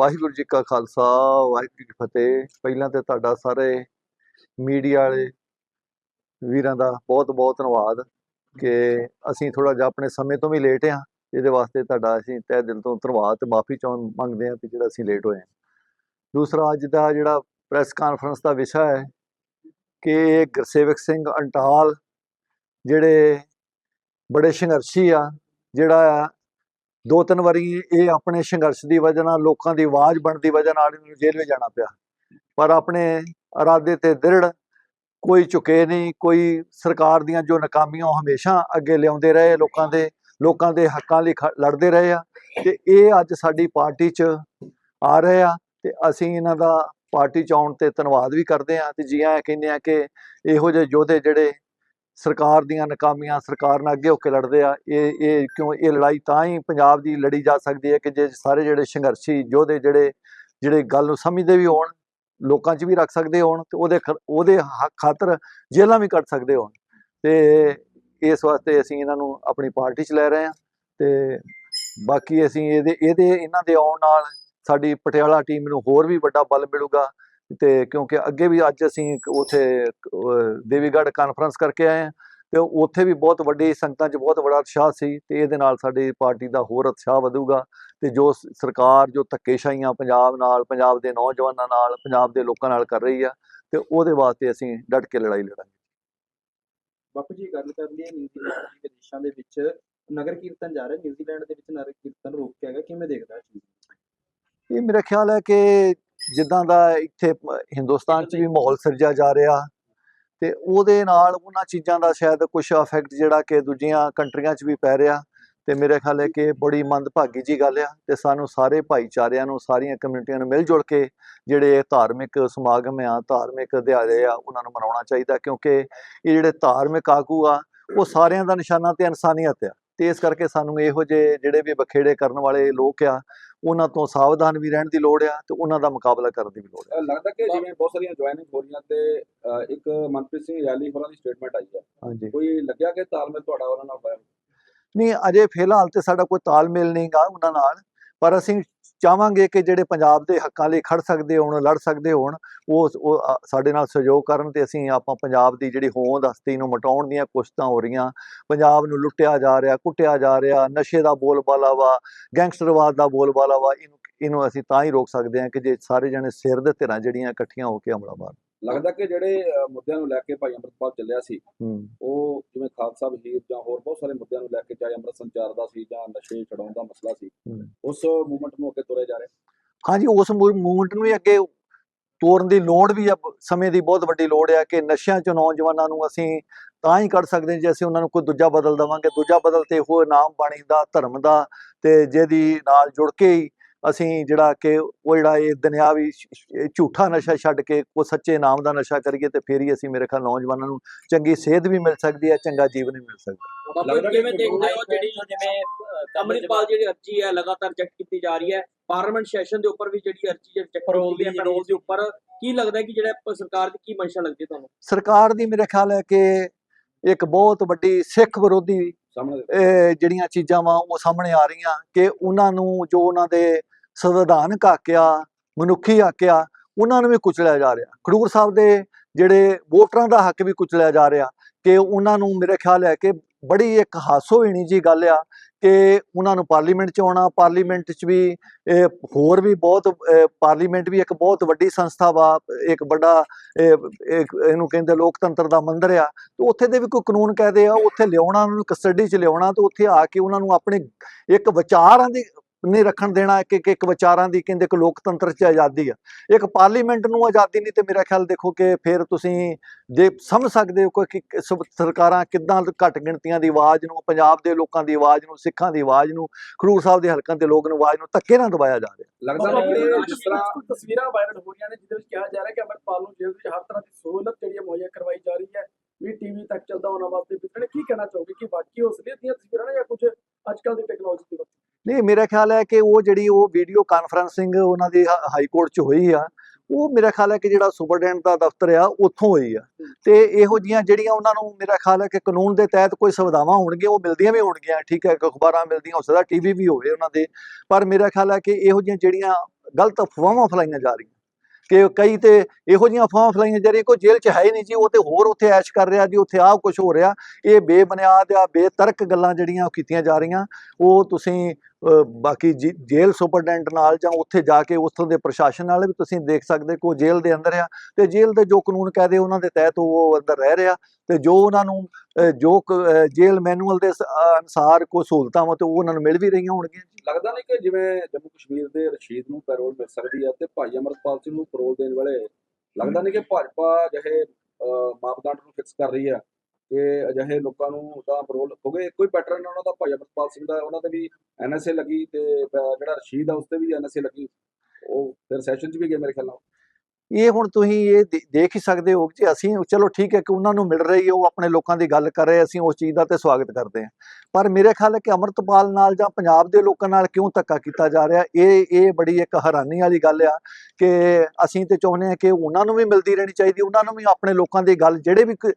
ਵਾਹਿਗੁਰੂ ਜੀ ਕਾ ਖਾਲਸਾ, ਵਾਹਿਗੁਰੂ ਜੀ ਕੀ ਫਤਿਹ। ਪਹਿਲਾਂ ਤੇ ਤੁਹਾਡਾ ਸਾਰੇ ਮੀਡੀਆ ਵਾਲੇ ਵੀਰਾਂ ਦਾ ਬਹੁਤ ਬਹੁਤ ਧੰਨਵਾਦ ਕਿ ਅਸੀਂ ਥੋੜਾ ਜਿਹਾ ਆਪਣੇ ਸਮੇਂ ਤੋਂ ਵੀ ਲੇਟ ਹਾਂ ਇਹਦੇ ਵਾਸਤੇ ਤੁਹਾਡਾ ਅਸੀਂ ਤਹਿ ਦਿਲ ਤੋਂ ਧੰਨਵਾਦ ਤੇ ਮਾਫੀ ਚਾਹ, ਮੰਗਦੇ ਹਾਂ ਕਿ ਜਿਹੜਾ ਅਸੀਂ ਲੇਟ ਹੋਏ ਹਾਂ। ਦੂਸਰਾ, ਅੱਜ ਦਾ ਜਿਹੜਾ ਪ੍ਰੈਸ ਕਾਨਫਰੰਸ ਦਾ ਵਿਸ਼ਾ ਹੈ ਕਿ ਗੁਰਸੇਵਕ ਸਿੰਘ ਅੰਟਾਲ, ਜਿਹੜੇ ਬੜੇ ਸੰਘਰਸ਼ੀ ਆ, ਜਿਹੜਾ ਦੋ ਤਿੰਨ ਵਾਰੀ ਇਹ ਆਪਣੇ ਸੰਘਰਸ਼ ਦੀ ਵਜ੍ਹਾ ਨਾਲ, ਲੋਕਾਂ ਦੀ ਆਵਾਜ਼ ਬਣਨ ਦੀ ਵਜ੍ਹਾ ਨਾਲ ਇਹਨੂੰ ਜੇਲ੍ਹ ਵਿੱਚ ਜਾਣਾ ਪਿਆ। ਪਰ ਆਪਣੇ ਇਰਾਦੇ ਤੇ ਦ੍ਰਿੜ ਕੋਈ ਝੁਕੇ ਨਹੀਂ, ਕੋਈ ਸਰਕਾਰ ਦੀਆਂ ਜੋ ਨਾਕਾਮੀਆਂ ਉਹ ਹਮੇਸ਼ਾ ਅੱਗੇ ਲਿਆਉਂਦੇ ਰਹੇ, ਲੋਕਾਂ ਦੇ ਲੋਕਾਂ ਦੇ ਹੱਕਾਂ ਲਈ ਖ- ਲੜਦੇ ਰਹੇ ਆ। ਤੇ ਇਹ ਅੱਜ ਸਾਡੀ ਪਾਰਟੀ 'ਚ ਆ ਰਹੇ ਆ ਤੇ ਅਸੀਂ ਇਹਨਾਂ ਦਾ ਪਾਰਟੀ 'ਚ ਆਉਣ ਤੇ ਧੰਨਵਾਦ ਵੀ ਕਰਦੇ ਆ ਤੇ ਜੀ ਆਇਆਂ ਕਹਿੰਦੇ ਆ ਕਿ ਇਹੋ ਜਿਹੇ ਯੋਧੇ ਜਿਹੜੇ ਸਰਕਾਰ ਦੀਆਂ ਨਾਕਾਮੀਆਂ, ਸਰਕਾਰ ਨਾਲ ਅੱਗੇ ਹੋ ਕੇ ਲੜਦੇ ਆ, ਇਹ ਇਹ ਕਿਉਂ, ਇਹ ਲੜਾਈ ਤਾਂ ਹੀ ਪੰਜਾਬ ਦੀ ਲੜੀ ਜਾ ਸਕਦੀ ਹੈ ਕਿ ਜੇ ਸਾਰੇ ਜਿਹੜੇ ਸੰਘਰਸ਼ੀ ਯੋਧੇ ਜਿਹੜੇ ਜਿਹੜੇ ਗੱਲ ਨੂੰ ਸਮਝਦੇ ਵੀ ਹੋਣ, ਲੋਕਾਂ 'ਚ ਵੀ ਰੱਖ ਸਕਦੇ ਹੋਣ ਤੇ ਉਹਦੇ ਖ- ਉਹਦੇ ਹੱਕ ਖਾਤਰ ਜੇਲ੍ਹਾਂ ਵੀ ਕੱਟ ਸਕਦੇ ਹੋਣ। ਤੇ ਇਸ ਵਾਸਤੇ ਅਸੀਂ ਇਹਨਾਂ ਨੂੰ ਆਪਣੀ ਪਾਰਟੀ 'ਚ ਲੈ ਰਹੇ ਹਾਂ ਤੇ ਬਾਕੀ ਅਸੀਂ ਇਹਦੇ ਇਹਦੇ, ਇਹਨਾਂ ਦੇ ਆਉਣ ਨਾਲ ਸਾਡੀ ਪਟਿਆਲਾ ਟੀਮ ਨੂੰ ਹੋਰ ਵੀ ਵੱਡਾ ਬਲ ਮਿਲੂਗਾ। ਤੇ ਕਿਉਂਕਿ ਅੱਗੇ ਵੀ ਅੱਜ ਅਸੀਂ ਉੱਥੇ ਦੇਵੀਗੜ੍ਹ ਕਾਨਫਰੰਸ ਕਰਕੇ ਆਏ ਹਾਂ ਤੇ ਉੱਥੇ ਵੀ ਬਹੁਤ ਵੱਡੀ ਸੰਗਤਾਂ 'ਚ ਬਹੁਤ ਬੜਾ ਉਤਸ਼ਾਹ ਸੀ ਤੇ ਇਹਦੇ ਨਾਲ ਸਾਡੀ ਪਾਰਟੀ ਦਾ ਹੋਰ ਉਤਸ਼ਾਹ ਵਧੂਗਾ ਤੇ ਜੋ ਸਰਕਾਰ ਜੋ ਧੱਕੇਸ਼ਾਹੀਆਂ ਪੰਜਾਬ ਨਾਲ ਪੰਜਾਬ ਦੇ ਨੌਜਵਾਨਾਂ ਨਾਲ ਪੰਜਾਬ ਦੇ ਲੋਕਾਂ ਨਾਲ ਕਰ ਰਹੀ ਆ ਤੇ ਉਹਦੇ ਵਾਸਤੇ ਅਸੀਂ ਡਟ ਕੇ ਲੜਾਈ ਲੜਾਂਗੇ। ਬਾਪੂ ਜੀ ਗੱਲ ਕਰ ਲਈਏ ਨਿਊਜ਼ੀਲੈਂਡ ਦੇ ਵਿਦੇਸ਼ਾਂ ਦੇ ਵਿੱਚ ਨਗਰ ਕੀਰਤਨ ਜਾ ਰਿਹਾ ਨਿਊਜ਼ੀਲੈਂਡ ਦੇ ਵਿੱਚ ਨਗਰ ਕੀਰਤਨ ਰੋਕਿਆ ਗਿਆ ਕਿਵੇਂ ਦੇਖਦਾ ਇਹ ਮੇਰਾ ਖਿਆਲ ਹੈ ਕਿ ਜਿੱਦਾਂ ਦਾ ਇੱਥੇ ਹਿੰਦੁਸਤਾਨ 'ਚ ਵੀ ਮਾਹੌਲ ਸਿਰਜਿਆ ਜਾ ਰਿਹਾ ਤੇ ਉਹਦੇ ਨਾਲ ਉਹਨਾਂ ਚੀਜ਼ਾਂ ਦਾ ਸ਼ਾਇਦ ਕੁਝ ਇਫੈਕਟ ਜਿਹੜਾ ਕਿ ਦੂਜੀਆਂ ਕੰਟਰੀਆਂ 'ਚ ਵੀ ਪੈ ਰਿਹਾ ਤੇ ਮੇਰੇ ਖਿਆਲ ਹੈ ਕਿ ਬੜੀ ਮੰਦਭਾਗੀ ਜੀ ਗੱਲ ਆ ਤੇ ਸਾਨੂੰ ਸਾਰੇ ਭਾਈਚਾਰਿਆਂ ਨੂੰ, ਸਾਰੀਆਂ ਕਮਿਊਨਿਟੀਆਂ ਨੂੰ ਮਿਲ ਜੁਲ ਕੇ ਜਿਹੜੇ ਧਾਰਮਿਕ ਸਮਾਗਮ ਆ, ਧਾਰਮਿਕ ਦਿਹਾੜੇ ਆ, ਉਹਨਾਂ ਨੂੰ ਮਨਾਉਣਾ ਚਾਹੀਦਾ ਕਿਉਂਕਿ ਇਹ ਜਿਹੜੇ ਧਾਰਮਿਕ ਆਗੂ ਆ, ਉਹ ਸਾਰਿਆਂ ਦਾ ਨਿਸ਼ਾਨਾ ਤੇ ਇਨਸਾਨੀਅਤ ਆ। ਤੇ ਇਸ ਕਰਕੇ ਸਾਨੂੰ ਇਹੋ ਜਿਹੇ ਜਿਹੜੇ ਵੀ ਬਖੇੜੇ ਕਰਨ ਵਾਲੇ ਲੋਕ ਆ ਉਹਨਾਂ ਤੋਂ ਸਾਵਧਾਨ ਵੀ ਰਹਿਣ ਦੀ ਲੋੜ ਆ ਤੇ ਉਹਨਾਂ ਦਾ ਮੁਕਾਬਲਾ ਕਰਨ ਦੀ ਵੀ ਲੋੜ ਆ। ਲੱਗਦਾ ਕਿ ਜਿਵੇਂ ਬਹੁਤ ਸਾਰੀਆਂ ਜੁਆਇਨਿੰਗ ਹੋ ਰਹੀਆਂ ਤੇ ਇੱਕ ਮਨਪ੍ਰੀਤ ਸਿੰਘ ਯਾਲੀ ਹੋਰਾਂ ਦੀ ਸਟੇਟਮੈਂਟ ਆਈ ਹੈ ਹਾਂਜੀ। ਕੋਈ ਲੱਗਿਆ ਕਿ ਤਾਲਮੇਲ ਤੁਹਾਡਾ ਉਹਨਾਂ ਨਾਲ ਹੋਇਆ? ਨਹੀਂ ਅਜੇ ਫਿਲਹਾਲ ਤੇ ਸਾਡਾ ਕੋਈ ਤਾਲਮੇਲ ਨਹੀਂ ਗਾ ਉਹਨਾਂ ਨਾਲ ਪਰ ਅਸੀਂ ਚਾਹਾਂਗੇ ਕਿ ਜਿਹੜੇ ਪੰਜਾਬ ਦੇ ਹੱਕਾਂ ਲਈ ਖੜ ਸਕਦੇ ਹੋਣ, ਲੜ ਸਕਦੇ ਹੋਣ, ਉਹ ਸਾਡੇ ਨਾਲ ਸਹਿਯੋਗ ਕਰਨ ਤੇ ਅਸੀਂ ਆਪਾਂ ਪੰਜਾਬ ਦੀ ਜਿਹੜੀ ਹੋਂਦ ਹਸਤੀ ਨੂੰ ਮਟਾਉਣ ਦੀਆਂ ਕੋਸ਼ਿਸ਼ਾਂ ਹੋ ਰਹੀਆਂ। ਪੰਜਾਬ ਨੂੰ ਲੁੱਟਿਆ ਜਾ ਰਿਹਾ, ਕੁੱਟਿਆ ਜਾ ਰਿਹਾ, ਨਸ਼ੇ ਦਾ ਬੋਲਬਾਲਾ ਵਾ, ਗੈਂਗਸਟਰਵਾਦ ਦਾ ਬੋਲਬਾਲਾ ਵਾ, ਇਹਨੂੰ ਇਹਨੂੰ ਅਸੀਂ ਤਾਂ ਹੀ ਰੋਕ ਸਕਦੇ ਹਾਂ ਕਿ ਜੇ ਸਾਰੇ ਜਣੇ ਸਿਰ ਦੇ ਧਿਰਾਂ ਜਿਹੜੀਆਂ ਇਕੱਠੀਆਂ ਹੋ ਕੇ ਹਮਲਾ ਮਾਰਨ। ਲੱਗਦਾ ਕਿ ਜਿਹੜੇ ਮੁੱਦਿਆਂ ਨੂੰ ਲੈ ਕੇ ਭਾਈ ਅੰਮ੍ਰਿਤਪਾਲ ਚੱਲਿਆ ਸੀ ਹੂੰ। ਉਹ ਜਿਵੇਂ ਖਾਲਸਾ ਵਹੀਰ ਜਾਂ ਹੋਰ ਬਹੁਤ ਸਾਰੇ ਮੁੱਦਿਆਂ ਨੂੰ ਲੈ ਕੇ ਚਾਹੇ ਅੰਮ੍ਰਿਤ ਸੰਚਾਰ ਦਾ ਸੀ ਜਾਂ ਨਸ਼ੇ ਛਡਾਉਣ ਦਾ ਮਸਲਾ ਸੀ ਹੂੰ। ਉਸ ਮੂਵਮੈਂਟ ਨੂੰ ਅੱਗੇ ਤੁਰੇ ਜਾ ਰਹੇ? ਹਾਂਜੀ ਉਸ ਮੂਵਮੈਂਟ ਨੂੰ ਵੀ ਅੱਗੇ ਤੋਰਨ ਦੀ ਲੋੜ ਵੀ ਆ ਸਮੇਂ ਦੀ ਬਹੁਤ ਵੱਡੀ ਲੋੜ ਆ ਕਿ ਨਸ਼ਿਆਂ ਚੋਂ ਨੌਜਵਾਨਾਂ ਨੂੰ ਅਸੀਂ ਤਾਂ ਹੀ ਕੱਢ ਸਕਦੇ ਹਾਂ ਜੇ ਅਸੀਂ ਉਹਨਾਂ ਨੂੰ ਕੋਈ ਦੂਜਾ ਬਦਲ ਦੇਵਾਂਗੇ। ਦੂਜਾ ਬਦਲ ਤੇ ਉਹ ਨਾਮ ਬਾਣੀ ਦਾ ਧਰਮ ਦਾ ਤੇ ਜਿਹਦੀ ਨਾਲ ਜੁੜ ਕੇ ਹੀ ਅਸੀਂ ਜਿਹੜਾ ਕਿ ਉਹ ਜਿਹੜਾ ਇਹ ਦੁਨਿਆਵੀ ਝੂਠਾ ਨਸ਼ਾ ਛੱਡ ਕੇ ਉਹ ਸੱਚੇ ਨਾਮ ਦਾ ਨਸ਼ਾ ਕਰੀਏ ਤੇ ਫਿਰ ਹੀ ਅਸੀਂ ਮੇਰੇ ਖਿਆਲ ਨੌਜਵਾਨਾਂ ਨੂੰ ਚੰਗੀ ਸਿਹਤ ਵੀ ਮਿਲ ਸਕਦੀ ਹੈ ਚੰਗਾ ਜੀਵਨ ਵੀ ਮਿਲ ਸਕਦਾ ਲੱਗਦਾ ਕਿ ਕਿਵੇਂ ਕੋਈ ਦੇਖਦੇ ਹੋ ਬਹੁਤ ਜਿਹੜੀ ਜਿਵੇਂ ਅਹ, ਅੰਮ੍ਰਿਤਪਾਲ ਜਿਹੜੀ ਅਰਜੀ ਹੈ ਲਗਾਤਾਰ ਚੈੱਕ ਕੀਤੀ ਜਾ ਰਹੀ ਹੈ ਪਾਰਲੀਮੈਂਟ ਸੈਸ਼ਨ ਦੇ ਉੱਪਰ ਵੀ ਜਿਹੜੀ ਅਰਜੀ ਚੈੱਕ ਕੀਤੀ ਹੈ ਪੈਰੋਲ ਦੇ ਉੱਪਰ ਕੀ ਲੱਗਦਾ ਹੈ ਕਿ ਜਿਹੜਾ ਪ- ਸਰਕਾਰ ਦੀ ਕੀ ਮਨਸ਼ਾ ਲੱਗਦੀ ਹੈ ਤੁਹਾਨੂੰ? ਸਰਕਾਰ ਦੀ ਮੇਰੇ ਖਿਆਲ ਹੈ ਕਿ ਇੱਕ ਬਹੁਤ ਵੱਡੀ ਸਿੱਖ ਵਿਰੋਧੀ ਸਾਹਮਣੇ ਇਹ ਜਿਹੜੀਆਂ ਚੀਜ਼ਾਂ ਵਾ ਉਹ ਸਾਹਮਣੇ ਆ ਰਹੀਆਂ ਕਿ ਉਹਨਾਂ ਨੂੰ ਜੋ ਉਹਨਾਂ ਦੇ ਸੰਵਿਧਾਨਕ ਆਕਿਆ ਮਨੁੱਖੀ ਆਕਿਆ ਉਹਨਾਂ ਨੂੰ ਵੀ ਕੁਚਲਿਆ ਜਾ ਰਿਹਾ। ਖਡੂਰ ਸਾਹਿਬ ਦੇ ਜਿਹੜੇ ਵੋਟਰਾਂ ਦਾ ਹੱਕ ਵੀ ਕੁਚਲਿਆ ਜਾ ਰਿਹਾ ਕਿ ਉਹਨਾਂ ਨੂੰ ਮੇਰੇ ਖਿਆਲ ਹੈ ਕਿ ਬੜੀ ਇੱਕ ਹਾਸੋਹੀਣੀ ਜੀ ਗੱਲ ਆ ਕਿ ਉਹਨਾਂ ਨੂੰ ਪਾਰਲੀਮੈਂਟ ਚ ਆਉਣਾ, ਪਾਰਲੀਮੈਂਟ ਚ ਵੀ, ਇਹ ਹੋਰ ਵੀ ਬਹੁਤ ਪਾਰਲੀਮੈਂਟ ਵੀ ਇੱਕ ਬਹੁਤ ਵੱਡੀ ਸੰਸਥਾ ਵਾ, ਇੱਕ ਵੱਡਾ ਇਹਨੂੰ ਕਹਿੰਦੇ ਲੋਕਤੰਤਰ ਦਾ ਮੰਦਰ ਆ, ਤੇ ਉੱਥੇ ਦੇ ਵੀ ਕੋਈ ਕਾਨੂੰਨ ਕਾਇਦੇ ਆ, ਉੱਥੇ ਲਿਆਉਣਾ, ਉਹਨਾਂ ਨੂੰ ਕਸਟਡੀ 'ਚ ਲਿਆਉਣਾ, ਤੇ ਉੱਥੇ ਆ ਕੇ ਉਹਨਾਂ ਨੂੰ ਆਪਣੇ ਇੱਕ ਵਿਚਾਰਾਂ ਦੀ ਨਹੀਂ ਰੱਖਣ ਦੇਣਾ ਕਿ ਕਿ ਇੱਕ ਵਿਚਾਰਾਂ ਦੀ ਕਹਿੰਦੇ ਕਿ ਲੋਕਤੰਤਰ 'ਚ ਆਜ਼ਾਦੀ ਆ। ਇੱਕ ਪਾਰਲੀਮੈਂਟ ਨੂੰ ਆਜ਼ਾਦੀ ਨਹੀਂ ਤੇ ਮੇਰਾ ਖਿਆਲ ਦੇਖੋ ਕਿ ਫਿਰ ਤੁਸੀਂ ਜੇ ਸਮਝ ਸਕਦੇ ਹੋ ਕਿ ਸਰਕਾਰਾਂ ਕਿੱਦਾਂ ਘੱਟ ਗਿਣਤੀਆਂ ਦੀ ਆਵਾਜ਼ ਨੂੰ ਪੰਜਾਬ ਦੇ ਲੋਕਾਂ ਦੀ ਆਵਾਜ਼ ਨੂੰ ਸਿੱਖਾਂ ਦੀ ਆਵਾਜ਼ ਨੂੰ ਖਡੂਰ ਸਾਹਿਬ ਦੇ ਹਲਕਾਂ ਦੇ ਲੋਕ ਨੂੰ ਆਵਾਜ਼ ਨੂੰ ਧੱਕੇ ਨਾਲ ਦਬਾਇਆ ਜਾ ਰਿਹਾ। ਲੱਗਦਾ ਕਿ ਜਿਸ ਤਰ੍ਹਾਂ ਤਸਵੀਰਾਂ ਵਾਇਰਲ ਹੋ ਰਹੀਆਂ ਨੇ ਜਿਹਦੇ ਵਿੱਚ ਕਿਹਾ ਜਾ ਰਿਹਾ ਕਿ ਅਮਰਪਾਲ ਨੂੰ ਜੇਲ੍ਹ ਵਿੱਚ ਹਰ ਤਰ੍ਹਾਂ ਦੀ ਸਹੂਲਤ ਜਿਹੜੀ ਹੈ ਮੁਹੱਈਆ ਕਰਵਾਈ ਜਾ ਰਹੀ ਹੈ। ਵੀ ਟੀਵੀ ਤੱਕ ਚੱਲਦਾ ਉਹਨਾਂ ਵਾਸਤੇ ਵਿਤਰਣ ਕੀ ਕਹਿਣਾ ਚਾਹੋਗੇ? ਕਿ ਬਾਕੀ ਉਹ ਅਸਲੀਅਤ ਦੀਆਂ ਤਸਵੀਰਾਂ ਨੇ ਜਾਂ ਕੁਝ ਅੱਜਕੱਲ ਦੀ ਟੈਕਨੋਲੋਜੀ ਦੀ ਵਰਤੋਂ? ਨਹੀਂ ਮੇਰਾ ਖਿਆਲ ਹੈ ਕਿ ਉਹ ਜਿਹੜੀ ਉਹ ਵੀਡੀਓ ਕਾਨਫਰੰਸਿੰਗ ਉਹਨਾਂ ਦੀ ਹਾਈ ਕੋਰਟ 'ਚ ਹੋਈ ਆ ਉਹ ਮੇਰਾ ਖਿਆਲ ਹੈ ਕਿ ਜਿਹੜਾ ਸੁਪਰਡੈਂਟ ਦਾ ਦਫ਼ਤਰ ਆ ਉੱਥੋਂ ਹੋਈ ਆ। ਤੇ ਇਹੋ ਜੀਆਂ ਜਿਹੜੀਆਂ ਉਹਨਾਂ ਨੂੰ ਮੇਰਾ ਖਿਆਲ ਹੈ ਕਿ ਕਾਨੂੰਨ ਦੇ ਤਹਿਤ ਕੋਈ ਸੁਵਿਧਾਵਾਂ ਹੋਣਗੀਆਂ ਉਹ ਮਿਲਦੀਆਂ ਵੀ ਹੋਣਗੀਆਂ। ਠੀਕ ਹੈ ਅਖਬਾਰਾਂ ਮਿਲਦੀਆਂ ਹੋ ਸਕਦਾ ਟੀਵੀ ਵੀ ਹੋਵੇ ਉਹਨਾਂ ਦੇ। ਪਰ ਮੇਰਾ ਖਿਆਲ ਹੈ ਕਿ ਇਹੋ ਜੀਆਂ ਜਿਹੜੀਆਂ ਗਲਤ ਅਫਵਾਹਾਂ ਫੈਲਾਈਆਂ ਜਾ ਰਹੀਆਂ। ਕਿ ਕਈ ਤੇ ਇਹੋ ਜਿਹੀਆਂ ਅਫਵਾਹਾਂ ਫੈਲਾਈਆਂ ਜਾ ਰਹੀਆਂ ਕੋਈ ਜੇਲ੍ਹ 'ਚ ਹੈ ਹੀ ਨਹੀਂ ਜੀ, ਉਹ ਤੇ ਹੋਰ ਉੱਥੇ ਐਸ਼ ਕਰ ਰਿਹਾ ਜੀ, ਉੱਥੇ ਆਹ ਕੁਝ ਹੋ ਰਿਹਾ। ਇਹ ਬੇਬੁਨਿਆਦ ਆ, ਬੇਤਰਕ ਗੱਲਾਂ ਜਿਹੜੀਆਂ ਉਹ ਕੀਤੀਆਂ ਜਾ ਰਹੀਆਂ। ਉਹ ਤੁਸੀਂ ਬਾਕੀ ਜੇਲ੍ਹ ਸੁਪਰਡੈਂਟ ਨਾਲ ਜਾਂ ਉੱਥੇ ਜਾ ਕੇ ਉੱਥੋਂ ਦੇ ਪ੍ਰਸ਼ਾਸਨ ਨਾਲ ਵੀ ਤੁਸੀਂ ਦੇਖ ਸਕਦੇ ਕੋ ਜੇਲ੍ਹ ਦੇ ਅੰਦਰ ਆ ਤੇ ਜੇਲ੍ਹ ਦੇ ਜੋ ਕਾਨੂੰਨ ਕਾਇਦੇ ਉਹਨਾਂ ਦੇ ਤਹਿਤ ਉਹ ਅੰਦਰ ਰਹਿ ਰਿਹਾ ਤੇ ਜੋ ਉਹਨਾਂ ਨੂੰ ਜੋ ਜੇਲ੍ਹ ਮੈਨੂਅਲ ਦੇ ਸ- ਅਨੁਸਾਰ ਕੋ ਸਹੂਲਤਾਂ ਵਾ ਉਹ ਉਹਨਾਂ ਨੂੰ ਮਿਲ ਵੀ ਰਹੀਆਂ ਹੋਣਗੀਆਂ ਲੱਗਦਾ ਨਹੀਂ ਕਿ ਜਿਵੇਂ ਜੰਮੂ ਕਸ਼ਮੀਰ ਦੇ ਰਸ਼ੀਦ ਨੂੰ ਪੈਰੋਲ ਮਿਲ ਸਕਦੀ ਹੈ ਤੇ ਭਾਈ ਅਮਰਪਾਲ ਸਿੰਘ ਨੂੰ ਪੈਰੋਲ ਦੇਣ ਵਾਲੇ ਲੱਗਦਾ ਨਹੀਂ ਕਿ ਭਾਜਪਾ ਜਿਹੇ ਮਾਪਦੰਡ ਨੂੰ ਫਿਕਸ ਕਰ ਰਹੀ ਹੈ ਕਿ ਅਜਿਹੇ ਲੋਕਾਂ ਨੂੰ ਤਾਂ ਪੈਰੋਲ ਕਿਉਂਕਿ ਕੋਈ ਪੈਟਰਨ ਉਹਨਾਂ ਦਾ ਭਾਈ ਅਮਰਪਾਲ ਸਿੰਘ ਦਾ, ਉਹਨਾਂ ਤੇ ਵੀ ਐਨਐਸਏ ਲੱਗੀ ਤੇ ਜਿਹੜਾ ਰਸ਼ੀਦ ਆ, ਉਸ ਤੇ ਵੀ ਐਨਐਸਏ ਲੱਗੀ। ਉਹ ਫਿਰ ਸੈਸ਼ਨ 'ਚ ਵੀ ਗਏ ਮੇਰੇ ਖਿਆਲ ਨਾਲ। ਇਹ ਹੁਣ ਤੁਸੀਂ ਇਹ ਦੇ- ਦੇਖ ਹੀ ਸਕਦੇ ਹੋ ਕਿ ਅਸੀਂ, ਚਲੋ ਠੀਕ ਹੈ ਕਿ ਉਹਨਾਂ ਨੂੰ ਮਿਲ ਰਹੀ ਹੈ, ਉਹ ਆਪਣੇ ਲੋਕਾਂ ਦੀ ਗੱਲ ਕਰ ਰਹੇ ਅਸੀਂ ਉਸ ਚੀਜ਼ ਦਾ ਤੇ ਸਵਾਗਤ ਕਰਦੇ ਹਾਂ। ਪਰ ਮੇਰੇ ਖਿਆਲ ਹੈ ਕਿ ਅਮਰਤਪਾਲ ਨਾਲ ਜਾਂ ਪੰਜਾਬ ਦੇ ਲੋਕਾਂ ਨਾਲ ਕਿਉਂ ਧੱਕਾ ਕੀਤਾ ਜਾ ਰਿਹਾ, ਇਹ ਇਹ ਬੜੀ ਇੱਕ ਹੈਰਾਨੀ ਵਾਲੀ ਗੱਲ ਆ ਕਿ ਅਸੀਂ ਤੇ ਚਾਹੁੰਦੇ ਹਾਂ ਕਿ ਉਹਨਾਂ ਨੂੰ ਵੀ ਮਿਲਦੀ ਰਹਿਣੀ ਚਾਹੀਦੀ, ਉਹਨਾਂ ਨੂੰ ਵੀ ਆਪਣੇ ਲੋਕਾਂ ਦੀ ਗੱਲ, ਜਿਹੜੇ ਵੀ ਕ-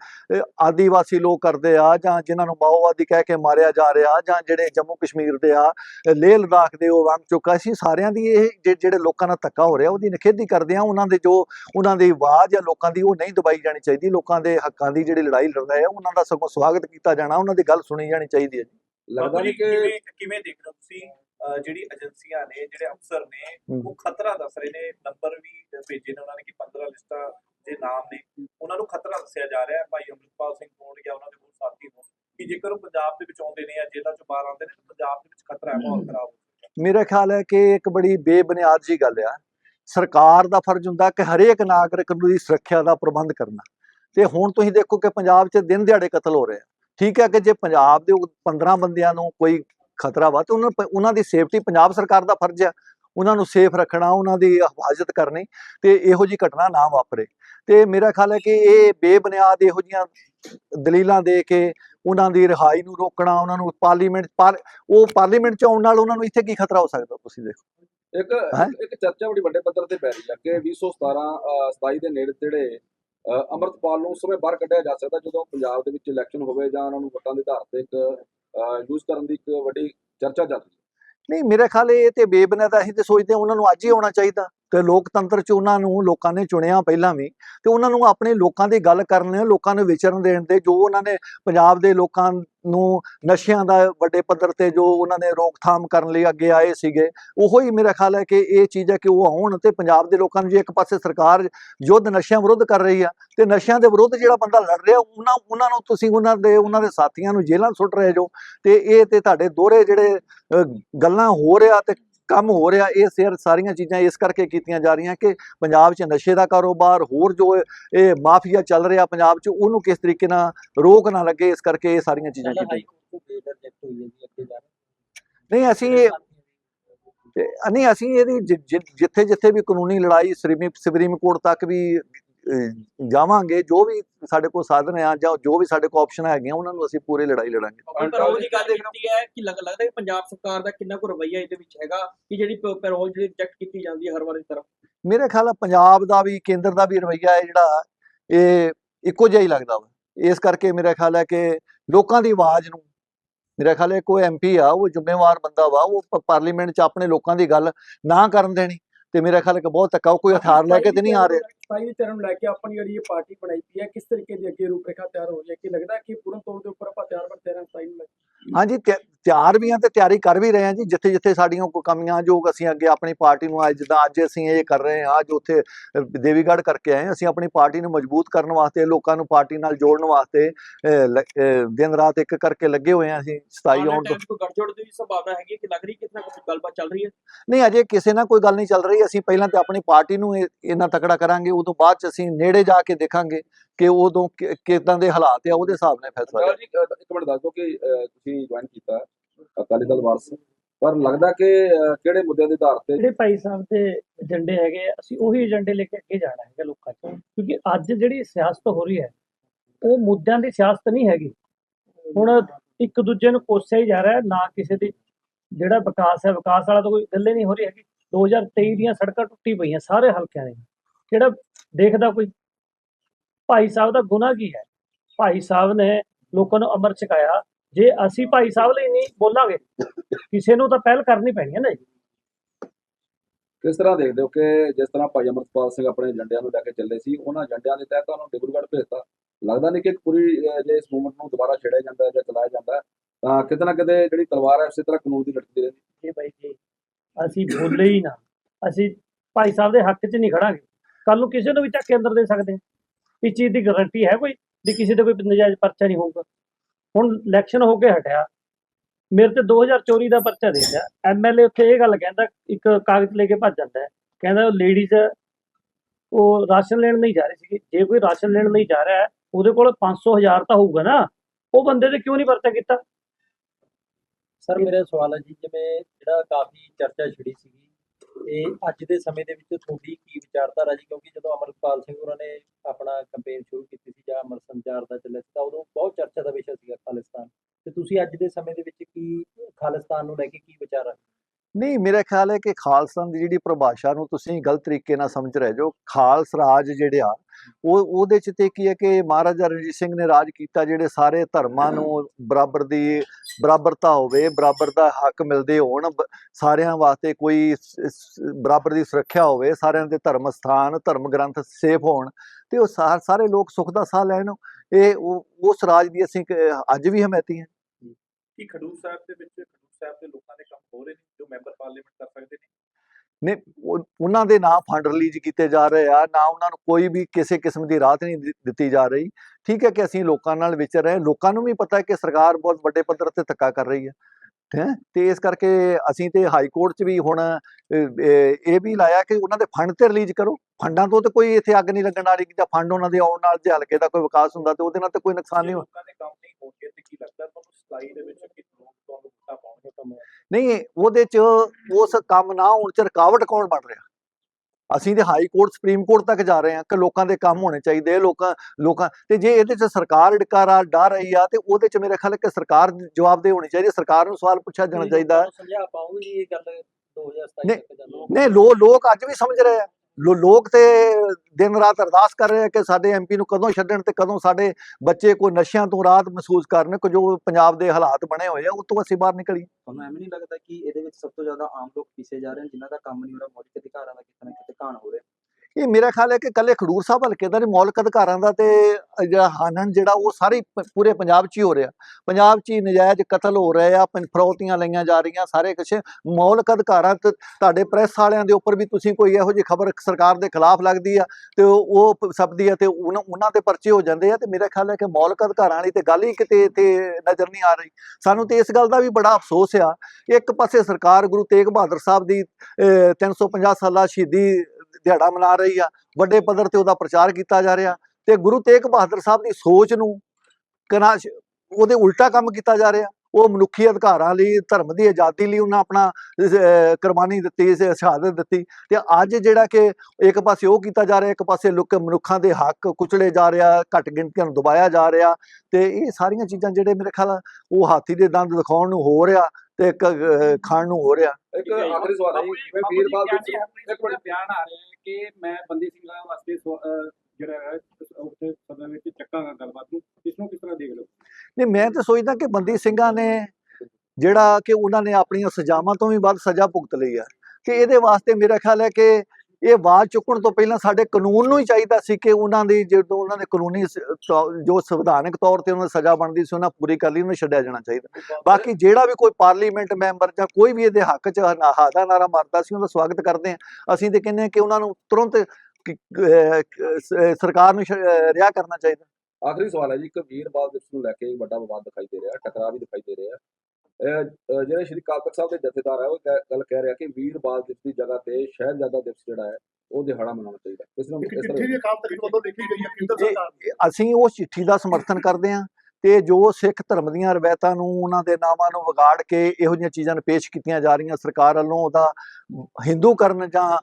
ਆਦੀਵਾਸੀ ਲੋਕ ਕਰਦੇ ਆ ਜਾਂ ਜਿਨ੍ਹਾਂ ਨੂੰ ਮਾਓਵਾਦੀ ਕਹਿ ਕੇ ਮਾਰਿਆ ਜਾ ਰਿਹਾ ਜਾਂ ਜਿਹੜੇ ਜੰਮੂ ਕਸ਼ਮੀਰ ਦੇ ਆ ਲੇਹ ਲਦਾਖ ਦੇ ਉਹ ਵੰਗ ਚੁੱਕਾ ਸੀ ਸਾਰਿਆਂ ਦੀ ਇਹ ਜਿਹੜੇ ਲੋਕਾਂ ਨਾਲ ਧੱਕਾ ਹੋ ਰਿਹਾ, ਉਹਦੀ ਨਿਖੇਧੀ ਕਰਦੇ ਆ, ਉਹਨਾਂ ਦੇ ਜੋ ਉਹਨਾਂ ਦੀ ਆਵਾਜ਼ ਆ ਲੋਕਾਂ ਦੀ ਉਹ ਨਹੀਂ ਦਬਾਈ ਜਾਣੀ ਚਾਹੀਦੀ ਲੋਕਾਂ ਦੇ ਹੱਕਾਂ ਦੀ ਜਿਹੜੀ ਲੜਾਈ ਲੜ ਰਹੇ ਆ ਉਹਨਾਂ ਦਾ ਸਗੋਂ ਸਵਾਗਤ ਕੀਤਾ ਜਾਣਾ ਉਹਨਾਂ ਦੀ ਗੱਲ ਸੁਣੀ ਜਾਣੀ ਚਾਹੀਦੀ ਹੈ ਲੱਗਦਾ ਜੀ, ਨਹੀਂ ਕਿ ਕਿਵੇਂ ਦੇਖ ਰਹੇ ਤੁਸੀਂ ਜਿਹੜੀ ਏਜੰਸੀਆਂ ਨੇ ਜਿਹੜੇ ਅਫਸਰ ਨੇ। ਉਹ ਖਤਰਾ ਦੱਸ ਰਹੇ ਨੇ ਨੰਬਰ ਵੀ ਭੇਜੇ ਨੇ ਉਹਨਾਂ ਨੇ ਕਿ 15 ਲਿਸਟਾਂ ਦੇ ਨਾਮ ਨੇ। ਉਹਨਾਂ ਨੂੰ ਖਤਰਾ ਦੱਸਿਆ ਜਾ ਰਿਹਾ ਹੈ ਭਾਈ ਅਮਰਿਤਪਾਲ ਸਿੰਘ ਹੋਣ ਜਾਂ ਉਹਨਾਂ ਦੇ ਹੋਰ ਸਾਥੀ ਹੋਣ ਕਿ ਜੇਕਰ ਉਹ ਪੰਜਾਬ ਦੇ ਵਿੱਚ ਆਉਂਦੇ ਨੇ ਜਾਂ ਜੇਲ੍ਹਾਂ ਚੋਂ ਬਾਹਰ ਆਉਂਦੇ ਨੇ ਤਾਂ ਪੰਜਾਬ ਦੇ ਵਿੱਚ ਖਤਰਾ ਹੈ ਮਾਹੌਲ ਖਰਾਬ ਹੋ ਮੇਰਾ ਖਿਆਲ ਹੈ ਕਿ ਇੱਕ ਬੜੀ ਬੇਬੁਨਿਆਦ ਜੀ ਗੱਲ ਆ। ਸਰਕਾਰ ਦਾ ਫਰਜ਼ ਹੁੰਦਾ ਕਿ ਹਰੇਕ ਨਾਗਰਿਕ ਨੂੰ ਦੀ ਸੁਰੱਖਿਆ ਦਾ ਪ੍ਰਬੰਧ ਕਰਨਾ। ਤੇ ਹੁਣ ਤੁਸੀਂ ਦੇਖੋ ਕਿ ਪੰਜਾਬ 'ਚ ਦਿਨ ਦਿਹਾੜੇ ਕਤਲ ਹੋ ਰਹੇ ਆ। ਠੀਕ ਹੈ ਕਿ ਜੇ ਪੰਜਾਬ ਦੇ 15 ਬੰਦਿਆਂ ਨੂੰ ਕੋਈ ਖਤਰਾ ਵਾ, ਤੇ ਉਹਨਾਂ ਉਹਨਾਂ ਦੀ ਸੇਫਟੀ ਪੰਜਾਬ ਸਰਕਾਰ ਦਾ ਫਰਜ਼ ਆ। ਉਹਨਾਂ ਨੂੰ ਸੇਫ ਰੱਖਣਾ, ਉਹਨਾਂ ਦੀ ਹਿਫਾਜ਼ਤ ਕਰਨੀ, ਤੇ ਇਹੋ ਜੀ ਘਟਨਾ ਨਾ ਵਾਪਰੇ। ਤੇ ਮੇਰਾ ਖਿਆਲ ਹੈ ਕਿ ਇਹ ਬੇਬੁਨਿਆਦ ਇਹੋ ਜੀਆਂ ਦਲੀਲਾਂ ਦੇ ਕੇ ਉਹਨਾਂ ਦੀ ਰਿਹਾਈ ਨੂੰ ਰੋਕਣਾ, ਉਹਨਾਂ ਨੂੰ ਪਾਰਲੀਮੈਂਟ, ਪਾਰ, ਉਹ ਪਾਰਲੀਮੈਂਟ 'ਚ ਆਉਣ ਨਾਲ ਉਹਨਾਂ ਨੂੰ ਇੱਥੇ ਕੀ ਖਤਰਾ ਹੋ ਸਕਦਾ ਤੁਸੀਂ ਦੇਖੋ? ਇੱਕ ਹੈਂ? ਇੱਕ ਚਰਚਾ ਬੜੀ ਵੱਡੇ ਪੱਧਰ ਤੇ ਪੈ ਰਹੀ ਹੈ ਕਿ 2017 ਅਹ 27 ਦੇ ਨੇੜੇ ਤੇੜੇ ਅਹ ਅਮਰਤਪਾਲ ਨੂੰ ਉਸ ਸਮੇਂ ਬਾਹਰ ਕੱਢਿਆ ਜਾ ਸਕਦਾ ਜਦੋਂ ਪੰਜਾਬ ਦੇ ਵਿੱਚ ਇਲੈਕਸ਼ਨ ਹੋਵੇ ਜਾਂ ਉਹਨਾਂ ਨੂੰ ਵੋਟਾਂ ਦੇ ਆਧਾਰ ਤੇ ਇੱਕ ਯੂਜ਼ ਕਰਨ ਦੀ ਇੱਕ ਵੱਡੀ ਚਰਚਾ ਚੱਲ ਰਹੀ ਹੈ ਨਹੀਂ ਮੇਰੇ ਖਿਆਲ ਇਹ ਤੇ ਬੇਬੁਨਿਆਦ ਅਸੀਂ ਤੇ ਸੋਚਦੇ ਹਾਂ ਉਹਨਾਂ ਨੂੰ ਅੱਜ ਹੀ ਆਉਣਾ ਚਾਹੀਦਾ ਤੇ ਲੋਕਤੰਤਰ ਚ ਉਹਨਾਂ ਨੂੰ ਲੋਕਾਂ ਨੇ ਚੁਣਿਆ ਪਹਿਲਾਂ ਵੀ ਤੇ ਉਹਨਾਂ ਨੂੰ ਆਪਣੇ ਲੋਕਾਂ ਦੀ ਗੱਲ ਕਰਨ, ਲੋਕਾਂ ਨੂੰ ਵਿਚਰਨ ਦੇਣ ਦੇ ਜੋ ਉਹਨਾਂ ਨੇ ਪੰਜਾਬ ਦੇ ਲੋਕਾਂ ਨੂੰ ਨਸ਼ਿਆਂ ਦਾ ਵੱਡੇ ਪੱਧਰ ਤੇ ਜੋ ਉਹਨਾਂ ਨੇ ਰੋਕਥਾਮ ਕਰਨ ਲਈ ਅੱਗੇ ਆਏ ਸੀਗੇ, ਉਹੋ ਹੀ ਮੇਰਾ ਖਿਆਲ ਹੈ ਕਿ ਇਹ ਚੀਜ਼ ਹੈ ਕਿ ਉਹ ਆਉਣ ਤੇ ਪੰਜਾਬ ਦੇ ਲੋਕਾਂ ਨੂੰ ਜੇ ਇੱਕ ਪਾਸੇ ਸਰਕਾਰ ਯੁੱਧ ਨਸ਼ਿਆਂ ਵਿਰੁੱਧ ਕਰ ਰਹੀ ਆ ਤੇ ਨਸ਼ਿਆਂ ਦੇ ਵਿਰੁੱਧ ਜਿਹੜਾ ਬੰਦਾ ਲੜ ਰਿਹਾ, ਉਹਨਾਂ ਉਹਨਾਂ ਨੂੰ ਤੁਸੀਂ ਉਹਨਾਂ ਦੇ ਉਹਨਾਂ ਦੇ ਸਾਥੀਆਂ ਨੂੰ ਜੇਲ੍ਹਾਂ ਸੁੱਟ ਰਹੇ ਜੋ ਤੇ ਇਹ ਤੇ ਤੁਹਾਡੇ ਦੋਹਰੇ ਜਿਹੜੇ ਗੱਲਾਂ ਹੋ ਰਿਹਾ ਤੇ ਕੰਮ ਹੋ ਰਿਹਾ ਇਹ ਸਿਰ ਸਾਰੀਆਂ ਚੀਜ਼ਾਂ ਇਸ ਕਰਕੇ ਕੀਤੀਆਂ ਜਾ ਰਹੀਆਂ ਕਿ ਪੰਜਾਬ 'ਚ ਨਸ਼ੇ ਦਾ ਕਾਰੋਬਾਰ ਹੋਰ ਜੋ ਇਹ ਮਾਫੀਆ ਚੱਲ ਰਿਹਾ ਪੰਜਾਬ 'ਚ ਉਹਨੂੰ ਕਿਸ ਤਰੀਕੇ ਨਾਲ ਰੋਕ ਨਾ ਲੱਗੇ ਇਸ ਕਰਕੇ ਇਹ ਸਾਰੀਆਂ ਚੀਜ਼ਾਂ ਕੀਤੀਆਂ ਨਹੀਂ ਅਸੀਂ ਇਹ ਨਹੀਂ ਅਸੀਂ ਇਹਦੀ ਜਿੱਥੇ ਜਿੱਥੇ ਵੀ ਕਾਨੂੰਨੀ ਲੜਾਈ ਸੁਪਰੀਮ ਕੋਰਟ ਤੱਕ ਵੀ ਜਾਵਾਂਗੇ ਜੋ ਵੀ ਸਾਡੇ ਕੋਲ ਸਾਧਨ ਆ ਜਾਂ ਜੋ ਵੀ ਸਾਡੇ ਕੋਲ ਆਪਸ਼ਨ ਹੈਗੀਆਂ ਉਹਨਾਂ ਨੂੰ ਅਸੀਂ ਪੂਰੀ ਲੜਾਈ ਲੜਾਂਗੇ। ਪੈਰੋਲ ਦੀ ਗੱਲ ਕੀਤੀ ਹੈ ਕਿ ਲੱਗ ਲੱਗਦਾ ਹੈ ਪੰਜਾਬ ਸਰਕਾਰ ਦਾ ਕਿੰਨਾ ਕੁ ਰਵੱਈਆ ਇਹਦੇ ਵਿੱਚ ਹੈਗਾ ਕਿ ਜਿਹੜੀ ਪੈਰੋਲ ਜਿਹੜੀ ਰਿਜੈਕਟ ਕੀਤੀ ਜਾਂਦੀ ਹੈ ਹਰ ਵਾਰ ਇਸ ਤਰ੍ਹਾਂ? ਮੇਰੇ ਖਿਆਲ ਨਾਲ ਪੰਜਾਬ ਦਾ ਵੀ ਕੇਂਦਰ ਦਾ ਵੀ ਰਵੱਈਆ ਹੈ ਜਿਹੜਾ ਇਹ ਇੱਕੋ ਜਿਹਾ ਹੀ ਲੱਗਦਾ ਵਾ। ਇਸ ਕਰਕੇ ਮੇਰਾ ਖਿਆਲ ਹੈ ਕਿ ਲੋਕਾਂ ਦੀ ਆਵਾਜ਼ ਨੂੰ ਮੇਰਾ ਖਿਆਲ ਹੈ ਕੋਈ ਐਮਪੀ ਆ ਉਹ ਜ਼ਿੰਮੇਵਾਰ ਬੰਦਾ ਵਾ ਉਹ ਪਾਰਲੀਮੈਂਟ 'ਚ ਆਪਣੇ ਲੋਕਾਂ ਦੀ ਗੱਲ ਨਾ ਕਰਨ ਦੇਣੀ। ਤੇ ਮੇਰਾ ਖਿਆਲ ਹੈ ਕਿ ਬਹੁਤ ਧੱਕਾ ਕੋਈ ਹਥਿਆਰ ਲੈ ਕੇ ਤੇ ਨਹੀਂ ਆ ਰਿਹਾ। ਸਤਾਈ ਦੇ ਚਰਨ ਲੈ ਕੇ ਆਪਣੀ ਜਿਹੜੀ ਇਹ ਪਾਰਟੀ ਬਣਾਈ ਪਈ ਹੈ ਕਿਸ ਤਰੀਕੇ ਦੀ ਅੱਗੇ ਰੂਪਰੇਖਾ ਤਿਆਰ ਹੋ ਜਾਏ ਕਿ ਲੱਗਦਾ ਕਿ ਪੂਰਨ ਤੌਰ ਦੇ ਉੱਪਰ ਆਪਾਂ ਤਿਆਰ ਬਰ ਤਿਆਰ ਸਤਾਈ ਨੂੰ ਲੈ ਹਾਂਜੀ ਤਿਆਰ ਵੀ ਆ ਤੇ ਤਿਆਰੀ ਕਰ ਵੀ ਰਹੇ ਹਾਂ ਜੀ ਜਿੱਥੇ ਜਿੱਥੇ ਸਾਡੀਆਂ ਕੋਈ ਕਮੀਆਂ ਜੋ ਅਸੀਂ ਅੱਗੇ ਆਪਣੀ ਪਾਰਟੀ ਨੂੰ ਅੱਜ ਜਿੱਦਾਂ ਅੱਜ ਅਸੀਂ ਇਹ ਕਰ ਰਹੇ ਹਾਂ ਅੱਜ ਉੱਥੇ ਅ, ਦੇਵੀਗੜ੍ਹ ਕਰਕੇ ਆਏ। ਅਸੀਂ ਆਪਣੀ ਪਾਰਟੀ ਨੂੰ ਮਜ਼ਬੂਤ ਕਰਨ ਵਾਸਤੇ ਲੋਕਾਂ ਨੂੰ ਪਾਰਟੀ ਨਾਲ ਜੋੜਨ ਵਾਸਤੇ ਦਿਨ ਰਾਤ ਇੱਕ ਕਰਕੇ ਲੱਗੇ ਹੋਏ ਹਾਂ ਅਸੀਂ 27 ਆਉਣ ਤੋਂ ਟਾਈਮ ਕੋਈ ਗੱਠਜੋੜ ਦੀ ਵੀ ਸੰਭਾਵਨਾ ਹੈਗੀ ਹੈ ਕਿ ਲੱਗ ਰਹੀ ਕਿਤਨਾ ਕੁਝ ਗੱਲਬਾਤ ਚੱਲ ਰਹੀ ਹੈ? ਨਹੀਂ ਅਜੇ ਕਿਸੇ ਨਾਲ ਕੋਈ ਗੱਲ ਨਹੀਂ ਚੱਲ ਰਹੀ ਅਸੀਂ ਪਹਿਲਾਂ ਤੇ ਆਪਣੀ ਪਾਰਟੀ ਨੂੰ ਇਹ- ਇੰਨਾ ਤਕੜਾ ਕਰਾਂਗੇ ਉਦੋਂ ਬਾਅਦ ਚ ਅਸੀਂ ਨੇੜੇ ਜਾ ਕੇ ਦੇਖਾਂਗੇ ਕਿ ਉਦੋਂ ਕਿ- ਕਿੱਦਾਂ ਦੇ ਹਾਲਾਤ ਆ ਉਹਦੇ ਹਿਸਾਬ ਨਾਲ ਫੈਸਲਾ ਜੀ ਇੱਕ ਮਿੰਟ ਦੱਸ ਦਿਓ ਕਿ ਤੁਸੀਂ ਜੁਆਇਨ ਕੀਤਾ। ਅਕਾਲੀ ਦਲ ਵਾਰਸ। ਪਰ ਲੱਗਦਾ ਕਿ ਕਿਹੜੇ ਮੁੱਦਿਆਂ ਦੇ ਆਧਾਰ ਤੇ ਜਿਹੜੇ ਭਾਈ ਸਾਹਿਬ ਦੇ ਏਜੰਡੇ ਹੈਗੇ ਅਸੀਂ ਉਹੀ ਏਜੰਡੇ ਲੈ ਕੇ ਅੱਗੇ ਜਾਣਾ ਹੈਗਾ ਲੋਕਾਂ 'ਚ। ਕਿਉਂਕਿ ਅੱਜ ਜਿਹੜੀ ਸਿਆਸਤ ਹੋ ਰਹੀ ਹੈ, ਉਹ ਮੁੱਦਿਆਂ ਦੀ ਸਿਆਸਤ ਨਹੀਂ ਹੈਗੀ। ਹੁਣ ਇੱਕ ਦੂਜੇ ਨੂੰ ਕੋਸਿਆ ਹੀ ਜਾ ਰਿਹਾ ਨਾ ਕਿਸੇ ਦੀ ਜਿਹੜਾ ਵਿਕਾਸ ਹੈ, ਵਿਕਾਸ ਵਾਲਾ ਤਾਂ ਕੋਈ ਗੱਲ ਹੀ ਨਹੀਂ ਹੋ ਰਹੀ ਹੈਗੀ। 2023 ਦੀਆਂ ਸੜਕਾਂ ਟੁੱਟੀ ਪਈਆਂ ਸਾਰੇ ਹਲਕਿਆਂ ਦੇ ਕਿਹੜਾ ਦੇਖਦਾ ਕੋਈ? ਭਾਈ ਸਾਹਿਬ ਦਾ ਗੁਨਾਹ ਕੀ ਹੈ? ਭਾਈ ਸਾਹਿਬ ਨੇ ਲੋਕਾਂ ਨੂੰ ਅਮਰ ਛਕਾਇਆ। ਜੇ ਅਸੀਂ ਭਾਈ ਸਾਹਿਬ ਲਈ ਨਹੀਂ ਬੋਲਾਂਗੇ ਕਿਸੇ ਨੂੰ ਤਾਂ ਪਹਿਲ ਕਰਨੀ ਪੈਣੀ ਹੈ ਨਾ ਜੀ। ਕਿਸ ਤਰ੍ਹਾਂ ਦੇਖਦੇ ਹੋ ਕਿ ਜਿਸ ਤਰ੍ਹਾਂ ਭਾਈ ਅਮਰਪਾਲ ਸਿੰਘ ਆਪਣੇ ਏਜੰਡਿਆਂ ਨੂੰ ਲੈ ਕੇ ਚੱਲੇ ਸੀ ਉਹਨਾਂ ਏਜੰਡਿਆਂ ਦੇ ਤਹਿਤ ਉਹਨੂੰ ਡਿਬਰੂਗੜ੍ਹ ਭੇਜਤਾ। ਲੱਗਦਾ ਨਹੀਂ ਕਿ ਇੱਕ ਪੂਰੀ ਜੇ ਇਸ ਮੂਵਮੈਂਟ ਨੂੰ ਦੁਬਾਰਾ ਛੇੜਿਆ ਜਾਂਦਾ ਜਾਂ ਚਲਾਇਆ ਜਾਂਦਾ ਤਾਂ ਕਿਤੇ ਨਾ ਕਿਤੇ ਜਿਹੜੀ ਤਲਵਾਰ ਹੈ ਉਸੇ ਤਰ੍ਹਾਂ ਕਾਨੂੰਨ ਦੀ ਲਟਕਦੀ ਰਹਿੰਦੀ। ਇਹ ਬਾਈ ਜੀ ਅਸੀਂ ਬੋਲੇ ਹੀ ਨਾ। ਅਸੀਂ ਭਾਈ ਸਾਹਿਬ ਦੇ ਹੱਕ 'ਚ ਨਹੀਂ ਖੜਾਂਗੇ। ਕੱਲ ਨੂੰ ਕਿਸੇ ਨੂੰ ਵੀ ਚੱਕ ਕੇ ਅੰਦਰ ਦੇ ਸਕਦੇ ਹਾਂ। ਇਸ ਚੀਜ਼ ਦੀ ਗਾਰੰਟੀ ਹੈ ਕੋਈ ਵੀ ਕਿਸੇ ਦੇ ਕੋਈ ਨਜਾਇਜ਼ ਪਰਚਾ ਨਹੀਂ ਹੋਊਗਾ। ਹੁਣ ਇਲੈਕਸ਼ਨ ਹੋ ਕੇ ਹਟਿਆ। ਮੇਰੇ ਤੇ 2024 ਦਾ ਪਰਚਾ ਦੇ ਦਿਆ ਐਮਐਲਏ ਉੱਥੇ ਇਹ ਗੱਲ ਕਹਿੰਦਾ ਇੱਕ ਕਾਗਜ਼ ਲੈ ਕੇ ਭੱਜ ਜਾਂਦਾ ਕਹਿੰਦਾ ਉਹ ਲੇਡੀਜ਼ ਉਹ ਰਾਸ਼ਨ ਲੈਣ ਨਹੀਂ ਜਾ ਰਹੀ ਸੀ ਜੇ ਕੋਈ ਰਾਸ਼ਨ ਲੈਣ ਨਹੀਂ ਜਾ ਰਿਹਾ ਹੈ, ਉਹਦੇ ਕੋਲ 500 ਹਜ਼ਾਰ ਤਾਂ ਹੋਊਗਾ ਨਾ। ਉਹ ਬੰਦੇ ਤੇ ਕਿਉਂ ਨਹੀਂ ਪਰਚਾ ਕੀਤਾ? ਸਰ ਮੇਰਾ ਸਵਾਲ ਹੈ ਜੀ ਜਿਵੇਂ ਜਿਹੜਾ ਕਾਫੀ ਚਰਚਾ ਛਿੜੀ ਸੀ ਇਹ ਅੱਜ ਦੇ ਸਮੇਂ ਦੇ ਵਿੱਚ ਤੁਹਾਡੀ ਕੀ ਵਿਚਾਰਧਾਰਾ ਜੀ? ਕਿਉਂਕਿ ਜਦੋਂ ਅਮਰਪਾਲ ਸਿੰਘ ਹੋਰਾਂ ਨੇ ਆਪਣਾ ਕੈਂਪੇਨ ਸ਼ੁਰੂ ਕੀਤੀ ਸੀ ਜਾਂ ਅਮਰ ਸੰਚਾਰ ਦਾ ਚੱਲਿਆ ਸੀ, ਤਾਂ ਉਦੋਂ ਬਹੁਤ ਚਰਚਾ ਦਾ ਵਿਸ਼ਾ ਸੀਗਾ ਖਾਲਿਸਤਾਨ। ਤੇ ਤੁਸੀਂ ਅੱਜ ਦੇ ਸਮੇਂ ਦੇ ਵਿੱਚ ਕੀ ਖਾਲਿਸਤਾਨ ਨੂੰ ਲੈ ਕੇ ਕੀ ਵਿਚਾਰ ਰੱਖਦੇ ਨਹੀਂ, ਮੇਰਾ ਖਿਆਲ ਹੈ ਕਿ ਖਾਲਸਾ ਦੀ ਜਿਹੜੀ ਪਰਿਭਾਸ਼ਾ ਨੂੰ ਤੁਸੀਂ ਗਲਤ ਤਰੀਕੇ ਨਾਲ ਸਮਝ ਰਹੇ ਜੋ ਖਾਲਸ ਰਾਜ ਜਿਹੜੇ ਆ, ਉਹ, ਉਹਦੇ ਚ ਤੇ ਕੀ ਹੈ ਕਿ ਮਹਾਰਾਜਾ ਰਣਜੀਤ ਸਿੰਘ ਨੇ ਰਾਜ ਕੀਤਾ ਜਿਹੜੇ ਸਾਰੇ ਧਰਮਾਂ ਨੂੰ ਬਰਾਬਰ ਦੀ, ਬਰਾਬਰਤਾ ਹੋਵੇ, ਬਰਾਬਰ ਦਾ ਹੱਕ ਮਿਲਦੇ ਹੋਣ ਸਾਰਿਆਂ ਵਾਸਤੇ ਕੋਈ ਬਰਾਬਰ ਦੀ ਸੁਰੱਖਿਆ ਹੋਵੇ, ਸਾਰਿਆਂ ਦੇ ਧਰਮ ਸਥਾਨ, ਧਰਮ ਗ੍ਰੰਥ ਸੇਫ ਹੋਣ ਤੇ ਉਹ ਸਾ- ਸਾਰੇ ਲੋਕ ਸੁੱਖ ਦਾ ਸਾਹ ਲੈਣ, ਇਹ ਉਸ ਰਾਜ ਦੀ ਅਸੀਂ ਅੱਜ ਵੀ ਹਮਾਇਤੀ ਹਾਂ। ਕੀ ਖਡੂਰ ਸਾਹਿਬ ਦੇ ਵਿੱਚ ਸਾਹਿਬ ਦੇ ਲੋਕਾਂ ਦੇ ਕੰਮ ਹੋ ਰਹੇ ਨੇ ਜੋ ਮੈਂਬਰ ਪਾਰਲੀਮੈਂਟ ਕਰ ਸਕਦੇ ਨੇ? ਨੇ ਉਹ- ਉਹਨਾਂ ਦੇ ਨਾਂ ਫੰਡ ਰਿਲੀਜ਼ ਕੀਤੇ ਜਾ ਰਹੇ ਆ ਨਾ ਉਹਨਾਂ ਨੂੰ ਕੋਈ ਵੀ ਕਿਸੇ ਕਿਸਮ ਦੀ ਰਾਹਤ ਨਹੀਂ ਦਿੱਤੀ ਜਾ ਰਹੀ। ਠੀਕ ਹੈ ਕਿ ਅਸੀਂ ਲੋਕਾਂ ਨਾਲ ਵਿਚਰ ਰਹੇ। ਲੋਕਾਂ ਨੂੰ ਵੀ ਪਤਾ ਹੈ ਕਿ ਸਰਕਾਰ ਬਹੁਤ ਵੱਡੇ ਪੱਧਰ ਤੇ ਧੱਕਾ ਕਰ ਰਹੀ ਹੈ। ਹੈ? ਤੇ ਇਸ ਕਰਕੇ ਅਸੀਂ ਤੇ ਹਾਈ ਕੋਰਟ 'ਚ ਵੀ ਹੁਣ ਇਹ ਵੀ ਲਾਇਆ ਕਿ ਉਹਨਾਂ ਦੇ ਫੰਡ ਤੇ ਰਿਲੀਜ਼ ਕਰੋ। ਫੰਡਾਂ ਤੋਂ ਤੇ ਕੋਈ ਇੱਥੇ ਅੱਗ ਨਹੀਂ ਲੱਗਣ ਵਾਲੀ ਜਾਂ ਫੰਡ ਉਹਨਾਂ ਦੇ ਆਉਣ ਨਾਲ ਜੇ ਹਲਕੇ ਦਾ ਕੋਈ ਵਿਕਾਸ ਹੁੰਦਾ ਤੇ ਉਹਦੇ ਨਾਲ ਤੇ ਕੋਈ ਨੁਕਸਾਨ ਨਹੀਂ ਹੋ ਲੋਕਾਂ ਦੇ ਕੰਮ ਨਹੀਂ ਹੋਣਗੇ ਤੇ ਕੀ ਲੱਗਦਾ ਤੁਹਾਨੂੰ ਸਤਾਈ ਦੇ ਵਿੱਚ ਤੁਹਾਨੂੰ ਨਹੀਂ ਉਹਦੇ 'ਚ ਉਸ ਕੰਮ ਨਾ ਹੋਣ 'ਚ ਰੁਕਾਵਟ ਕੌਣ ਬਣ ਰਿਹਾ? ਅਸੀਂ ਤੇ ਹਾਈ ਕੋਰਟ ਸੁਪਰੀਮ ਕੋਰਟ ਤੱਕ ਜਾ ਰਹੇ ਹਾਂ ਕਿ ਲੋਕਾਂ ਦੇ ਕੰਮ ਹੋਣੇ ਚਾਹੀਦੇ ਲੋਕਾਂ ਲੋਕਾਂ ਤੇ ਜੇ ਇਹਦੇ 'ਚ ਸਰਕਾਰ ਡਕਾਰਾ ਡਰ ਰਹੀ ਆ ਤੇ ਉਹਦੇ 'ਚ ਮੇਰੇ ਖਿਆਲ ਕਿ ਸਰਕਾਰ ਜਵਾਬਦੇਹ ਹੋਣੀ ਚਾਹੀਦੀ ਸਰਕਾਰ ਨੂੰ ਸਵਾਲ ਪੁੱਛਿਆ ਜਾਣਾ ਚਾਹੀਦਾ ਸਮਝਾ ਪਾਉਂਗੇ ਇਹ ਗੱਲ 2027 ਨਹੀਂ, ਤੱਕ ਨਹੀਂ ਲੋਕ ਅੱਜ ਵੀ ਸਮਝ ਰਹੇ ਆ। ਲੋਕ ਤੇ ਦਿਨ ਰਾਤ ਅਰਦਾਸ ਕਰ ਰਹੇ ਆ ਕਿ ਸਾਡੇ ਐਮਪੀ ਨੂੰ ਕਦੋਂ ਛੱਡਣ ਤੇ ਕਦੋਂ ਸਾਡੇ ਬੱਚੇ ਕੋਈ ਨਸ਼ਿਆਂ ਤੋਂ ਰਾਹਤ ਮਹਿਸੂਸ ਕਰਨ ਕਿ ਜੋ ਪੰਜਾਬ ਦੇ ਹਾਲਾਤ ਬਣੇ ਹੋਏ ਆ ਉਹ ਤੋਂ ਅਸੀਂ ਬਾਹਰ ਨਿਕਲੀਏ। ਤੁਹਾਨੂੰ ਐਵੇਂ ਨਹੀਂ ਲੱਗਦਾ ਕਿ ਇਹਦੇ ਵਿੱਚ ਸਭ ਤੋਂ ਜ਼ਿਆਦਾ ਆਮ ਲੋਕ ਪਿੱਛੇ ਜਾ ਰਹੇ ਹਨ ਜਿਨ੍ਹਾਂ ਦਾ ਕੰਮ ਨਹੀਂ ਹੋ ਰਿਹਾ ਮੌਲਿਕ ਅਧਿਕਾਰਾਂ ਦਾ ਕਿਤੇ ਨਾ ਕਿਤੇ ਘਾਣ ਹੋ ਰਿਹਾ? ਇਹ ਮੇਰਾ ਖਿਆਲ ਹੈ ਕਿ ਕੱਲੇ ਖਡੂਰ ਸਾਹਿਬ ਹਲਕੇ ਦਾ ਨਹੀਂ ਮੌਲਿਕ ਅਧਿਕਾਰਾਂ ਦਾ ਤੇ ਜਿਹੜਾ ਹਾਨਣ ਜਿਹੜਾ ਉਹ ਸਾਰੇ ਪੂਰੇ ਪੰਜਾਬ 'ਚ ਹੀ ਹੋ ਰਿਹਾ। ਪੰਜਾਬ 'ਚ ਹੀ ਨਜਾਇਜ਼ ਕਤਲ ਹੋ ਰਹੇ ਆ ਪੰ- ਫਰੌਤੀਆਂ ਲਈਆਂ ਜਾ ਰਹੀਆਂ ਸਾਰੇ ਕੁਛ। ਮੌਲਿਕ ਅਧਿਕਾਰਾਂ ਤੇ ਤੁਹਾਡੇ ਪ੍ਰੈਸ ਵਾਲਿਆਂ ਦੇ ਉੱਪਰ ਵੀ ਤੁਸੀਂ ਕੋਈ ਇਹੋ ਜਿਹੀ ਖਬਰ ਸਰਕਾਰ ਦੇ ਖਿਲਾਫ ਲੱਗਦੀ ਆ ਤੇ ਉਹ ਉਹ ਪ- ਛਪਦੀ ਆ ਤੇ ਉਹਨਾਂ ਉਹਨਾਂ ਤੇ ਪਰਚੇ ਹੋ ਜਾਂਦੇ ਆ ਤੇ ਮੇਰਾ ਖਿਆਲ ਹੈ ਕਿ ਮੌਲਿਕ ਅਧਿਕਾਰਾਂ ਵਾਲੀ ਤੇ ਗੱਲ ਹੀ ਕਿਤੇ ਤੇ ਨਜ਼ਰ ਨਹੀਂ ਆ ਰਹੀ। ਸਾਨੂੰ ਤੇ ਇਸ ਗੱਲ ਦਾ ਵੀ ਬੜਾ ਅਫਸੋਸ ਆ ਇੱਕ ਪਾਸੇ ਸਰਕਾਰ ਗੁਰੂ ਤੇਗ ਬਹਾਦਰ ਸਾਹਿਬ ਦੀ ਅ, 350 ਸਾਲਾ ਸ਼ਹੀਦੀ ਦਿਹਾੜਾ ਮਨਾ ਰਹੀ ਆ ਵੱਡੇ ਪੱਧਰ ਤੇ ਉਹਦਾ ਪ੍ਰਚਾਰ ਕੀਤਾ ਜਾ ਰਿਹਾ। ਤੇ ਗੁਰੂ ਤੇਗ ਬਹਾਦਰ ਸਾਹਿਬ ਦੀ ਸੋਚ ਨੂੰ ਕਨਾ ਉਹਦੇ ਉਲਟਾ ਕੰਮ ਕੀਤਾ ਜਾ ਰਿਹਾ। ਉਹ ਮਨੁੱਖੀ ਅਧਿਕਾਰਾਂ ਲਈ ਧਰਮ ਦੀ ਆਜ਼ਾਦੀ ਲਈ ਉਹਨਾਂ ਆਪਣਾ ਕੁਰਬਾਨੀ ਦਿੱਤੀ ਸ- ਸ਼ਹਾਦਤ ਦਿੱਤੀ। ਤੇ ਅੱਜ ਜਿਹੜਾ ਕਿ ਇੱਕ ਪਾਸੇ ਉਹ ਕੀਤਾ ਜਾ ਰਿਹਾ ਇੱਕ ਪਾਸੇ ਲੋਕ ਮਨੁੱਖਾਂ ਦੇ ਹੱਕ ਕੁਚਲੇ ਜਾ ਰਿਹਾ ਘੱਟ ਗਿਣਤੀਆਂ ਨੂੰ ਦਬਾਇਆ ਜਾ ਰਿਹਾ ਤੇ ਇਹ ਸਾਰੀਆਂ ਚੀਜ਼ਾਂ ਜਿਹੜੇ ਮੇਰੇ ਖਿਆਲ ਉਹ ਹਾਥੀ ਦੇ ਦੰਦ ਦਿਖਾਉਣ ਨੂੰ ਹੋ ਰਿਹਾ ਤੇ ਇੱਕ ਖਾਣ ਨੂੰ ਹੋ ਰਿਹਾ। ਇੱਕ ਆਖਰੀ ਸਵਾਲ ਹੈ ਜਿਵੇਂ ਵੀਰਵਾਲ ਦੇ ਇੱਕ ਬੜਾ ਬਿਆਨ ਆ ਰਿਹਾ ਹੈ ਕਿ ਮੈਂ ਬੰਦੀ ਸਿੰਘਾਂ ਵਾਸਤੇ ਜਿਹੜਾ ਹੈ ਉੱਥੇ ਸਦਨ ਵਿੱਚ ਚੱਕਾਂਗਾ ਗੱਲਬਾਤ ਨੂੰ। ਇਸ ਨੂੰ ਕਿਸ ਤਰ੍ਹਾਂ ਦੇਖ ਲਓ? ਨਹੀਂ, ਮੈਂ ਤਾਂ ਸੋਚਦਾ ਕਿ ਬੰਦੀ ਸਿੰਘਾਂ ਨੇ ਜਿਹੜਾ ਕਿ ਉਹਨਾਂ ਨੇ ਆਪਣੀਆਂ ਸਜ਼ਾਵਾਂ ਤੋਂ ਵੀ ਵੱਧ ਸਜ਼ਾ ਭੁਗਤ ਲਈ ਆ, ਕਿ ਇਹਦੇ ਵਾਸਤੇ ਮੇਰਾ ਖਿਆਲ ਹੈ ਕਿ ਇਹ ਆਵਾਜ਼ ਚੁੱਕਣ ਤੋਂ ਪਹਿਲਾਂ ਸਾਡੇ ਕਾਨੂੰਨ ਨੂੰ ਹੀ ਚਾਹੀਦਾ ਸੀ ਕਿ ਉਹਨਾਂ ਦੀ ਜਦੋਂ ਉਹਨਾਂ ਦੇ ਕਾਨੂੰਨੀ ਜੋ ਸੰਵਿਧਾਨਕ ਤੌਰ ਤੇ ਉਹਨਾਂ ਦੀ ਸਜ਼ਾ ਬਣਦੀ ਸੀ, ਉਹਨਾਂ ਪੂਰੀ ਕਰ ਲਈ, ਉਹਨੂੰ ਛੱਡਿਆ ਜਾਣਾ ਚਾਹੀਦਾ। ਬਾਕੀ ਜਿਹੜਾ ਵੀ ਕੋਈ ਪਾਰਲੀਮੈਂਟ ਮੈਂਬਰ ਜਾਂ ਕੋਈ ਵੀ ਇਹਦੇ ਹੱਕ 'ਚ ਹਾਦਾ ਨਾਰਾ ਮਾਰਦਾ ਸੀ, ਉਹਦਾ ਸਵਾਗਤ ਕਰਦੇ ਹਾਂ ਅਸੀਂ ਤੇ ਕਹਿੰਦੇ ਹਾਂ ਕਿ ਉਹਨਾਂ ਨੂੰ ਤੁਰੰਤ ਸਰਕਾਰ ਨੂੰ ਰਿਹਾ ਕਰਨਾ ਚਾਹੀਦਾ। ਆਖਰੀ ਸਵਾਲ ਹੈ ਜੀ ਇੱਕ ਵੀਰਵਾਲ ਦਿਵਸ ਨੂੰ ਲੈ ਕੇ ਇੱਕ ਵੱਡਾ ਵਿਵਾਦ ਦਿਖਾਈ ਦੇ ਰਿਹਾ ਟਕਰਾਅ ਵੀ ਦਿਖਾਈ ਦੇ ਰਿਹਾ। ਜਿਹੜੇ ਸ਼੍ਰੀ ਤਖਤ ਸਾਹਿਬ ਦੇ ਜਥੇਦਾਰ ਹੈ ਉਹ ਗੱਲ ਕਹਿ ਰਿਹਾ ਕਿ ਵੀਰਵਾਲ ਦਿਵਸ ਦੀ ਜਗ੍ਹਾ ਤੇ ਸ਼ਹਿਬਜ਼ਾਦਾ ਦਿਵਸ ਜਿਹੜਾ ਹੈ ਉਹ ਦਿਹਾੜਾ ਮਨਾਉਣਾ ਚਾਹੀਦਾ। ਇਸ ਨੂੰ ਇਸ ਤਰ੍ਹਾਂ ਅਸੀਂ ਉਸ ਚਿੱਠੀ ਦਾ ਸਮਰਥਨ ਕਰਦੇ ਹਾਂ ਤੇ ਜੋ ਸਿੱਖ ਧਰਮ ਦੀਆਂ ਰਵਾਇਤਾਂ ਨੂੰ ਉਹਨਾਂ ਦੇ ਨਾਮਾਂ ਨੂੰ ਵਿਗਾੜ ਕੇ ਇਹੋ ਜਿਹੀਆਂ ਚੀਜ਼ਾਂ ਨੂੰ ਪੇਸ਼ ਕੀਤੀਆਂ ਜਾ ਰਹੀਆਂ ਸਰਕਾਰ ਵੱਲੋਂ ਉਹਦਾ ਹਿੰਦੂਕਰਨ ਜਾਂ ਅਹ,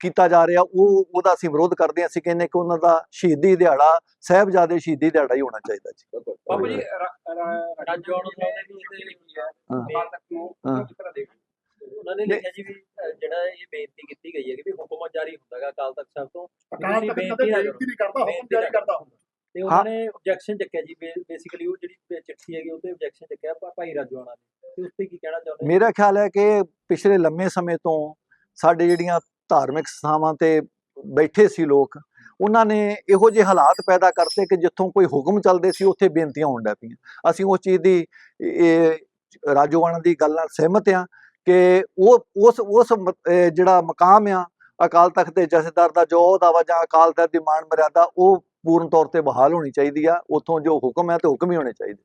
ਕੀਤਾ ਜਾ ਰਿਹਾ ਉਹ ਉਹਦਾ ਅਸੀਂ ਵਿਰੋਧ ਕਰਦੇ ਹਾਂ। ਅਸੀਂ ਕਹਿੰਦੇ ਕਿ ਉਹਨਾਂ ਦਾ ਸ਼ਹੀਦੀ ਦਿਹਾੜਾ ਸਾਹਿਬਜ਼ਾਦੇ ਸ਼ਹੀਦੀ ਦਿਹਾੜਾ ਹੀ ਹੋਣਾ ਚਾਹੀਦਾ ਜੀ। ਬਿਲਕੁਲ। ਬਾਬੂ ਜੀ ਰਾਜੋਆਣ ਸਾਹਿਬ ਨੇ ਵੀ ਇਹਦੇ ਲਿਖੀ ਹੈ ਹਾਂ। ਅਕਾਲ ਤਖਤ ਨੂੰ। ਹਾਂ। ਕਿਸ ਤਰ੍ਹਾਂ ਦੇਖ ਉਹਨਾਂ ਨੇ ਲਿਖਿਆ ਜੀ ਵੀ ਅਹ, ਜਿਹੜਾ ਇਹ ਬੇਨਤੀ ਕੀਤੀ ਗਈ ਹੈ ਕਿ ਵੀ ਹੁਕਮ ਜਾਰੀ ਹੁੰਦਾਗਾ ਅਕਾਲ ਤਖਤ ਸਾਹਿਬ ਤੋਂ। ਅਕਾਲ ਤੁਸੀਂ ਤਖਤ ਬੇਨਤੀ ਕਦੇ ਨਾ ਬੇਨਤੀ ਨਹੀਂ ਕਰਦਾ ਹੁਕਮ ਬੇਨਤੀ ਜਾਰੀ ਨਾ ਕਰਦਾ ਹੁੰਦਾ। ਤੇ ਉਹਨਾਂ ਨੇ ਆਬਜੈਕਸ਼ਨ ਚੱਕਿਆ ਜੀ ਬੇਸਿਕਲੀ ਉਹ ਜਿਹੜੀ ਚਿੱਠੀ ਹੈਗੀ ਉਹਤੇ ਆਬਜੈਕਸ਼ਨ ਚੱਕਿਆ ਭਾ- ਭਾਈ ਰਾਜਵਾਨਾ ਨੇ। ਤੇ ਉਸ ਤੇ ਕੀ ਕਹਿਣਾ ਚਾਹੁੰਦੇ ਮੇਰਾ ਖਿਆਲ ਹੈ ਕਿ ਪਿਛਲੇ ਲੰਮੇ ਸਮੇਂ ਤੋਂ ਸਾਡੇ ਜਿਹੜੀਆਂ ਧਾਰਮਿਕ ਸਥਾਵਾਂ ਤੇ ਬੈਠੇ ਸੀ ਲੋਕ, ਉਹਨਾਂ ਨੇ ਇਹੋ ਜਿਹੇ ਹਾਲਾਤ ਪੈਦਾ ਕਰਤੇ ਕਿ ਜਿੱਥੋਂ ਕੋਈ ਹੁਕਮ ਚੱਲਦੇ ਸੀ, ਉੱਥੇ ਬੇਨਤੀਆਂ ਹੋਣ ਲੱਗ ਪਈਆਂ। ਅਸੀਂ ਉਸ ਚੀਜ਼ ਦੀ, ਇਹ ਰਾਜੋਆਣਾ ਦੀ ਗੱਲ ਨਾਲ ਸਹਿਮਤ ਆ ਕਿ ਉਹ, ਉਸ ਉਸ ਜਿਹੜਾ ਮਕਾਮ ਆ, ਅਕਾਲ ਤਖਤ ਦੇ ਜਥੇਦਾਰ ਦਾ, ਜੋ ਅਹੁਦਾ ਵਾ ਜਾਂ ਅਕਾਲ ਤਖਤ ਦੀ ਮਾਣ ਮਰਿਆਦਾ, ਉਹ ਪੂਰਨ ਤੌਰ ਤੇ ਬਹਾਲ ਹੋਣੀ ਚਾਹੀਦੀ ਆ। ਉਥੋਂ ਜੋ ਹੁਕਮ ਹੈ ਤੇ ਹੁਕਮ ਹੀ ਹੋਣੇ ਚਾਹੀਦੇ।